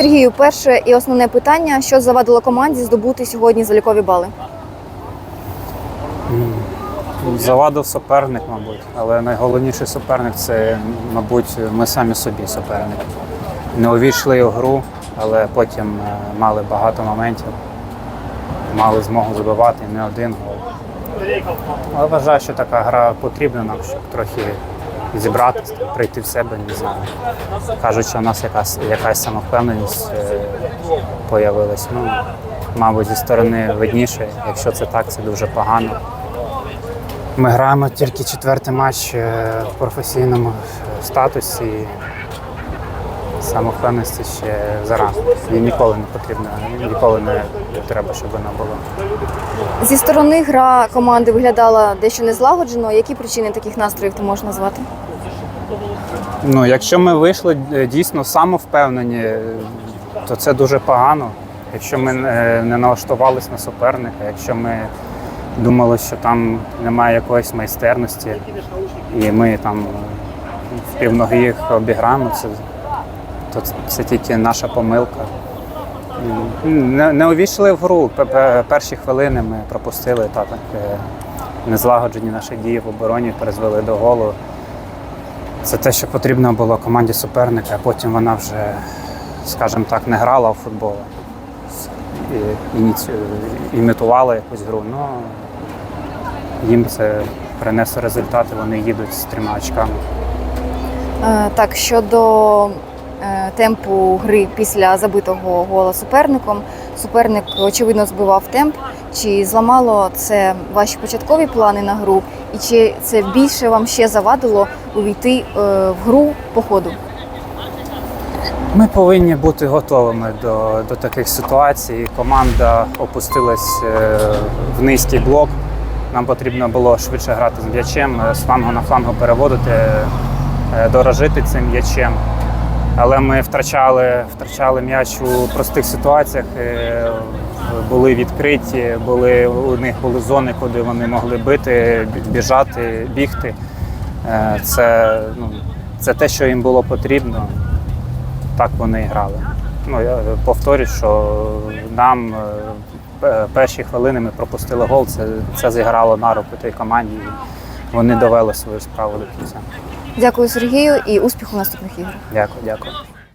Сергію, перше і основне питання: що завадило команді здобути сьогодні залікові бали? Завадив суперник, мабуть, але найголовніший суперник це, мабуть, ми самі собі суперник. Не увійшли у гру, але потім е, мали багато моментів, мали змогу забивати не один гол. Але вважаю, що така гра потрібна нам, щоб трохи зібратися, прийти в себе, не знаю. Кажуть, що у нас якась, якась самовпевненість е, появилась. Ну, мабуть, зі сторони видніше. Якщо це так, це дуже погано. Ми граємо тільки четвертий матч е, в професійному е, статусі. Самовпевненості ще зарано. І ніколи не потрібно, ніколи не треба, щоб вона була. Зі сторони гра команди виглядала дещо незлагоджено. Які причини таких настроїв ти можеш назвати? Ну, якщо ми вийшли е, дійсно самовпевнені, то це дуже погано. Якщо ми е, не налаштувалися на суперника, якщо ми думали, що там немає якоїсь майстерності, і ми там в півноги їх обіграємо, це, то це, тільки наша помилка. Не, не увійшли в гру. Пе- пе- Перші хвилини ми пропустили та так е, незлагоджені наші дії в обороні призвели до голу. Це те, що потрібно було команді суперника, а потім вона вже, скажімо так, не грала у футбол. І, імітувала якусь гру. Ну, їм це принесло результати, вони їдуть з трьома очками. Е, Так, щодо е, темпу гри після забитого гола суперником, суперник очевидно збивав темп. Чи зламало це ваші початкові плани на гру, і чи це більше вам ще завадило увійти е, в гру по ходу? Ми повинні бути готовими до, до таких ситуацій. Команда опустилась е, в низький блок. Нам потрібно було швидше грати з м'ячем, е, з флангу на флангу переводити, дорожити цим м'ячем. Але ми втрачали, втрачали м'яч у простих ситуаціях. Були відкриті, були, у них були зони, куди вони могли бити, біжати, бігти. Е, Це, ну, це те, що їм було потрібно так вони і грали. Ну, я повторюю, що нам е, перші хвилини ми пропустили гол, це, це зіграло на руку тій команді. і Вони довели свою справу до кінця. Дякую, Сергію, і успіху в наступних іграх. Дякую, дякую.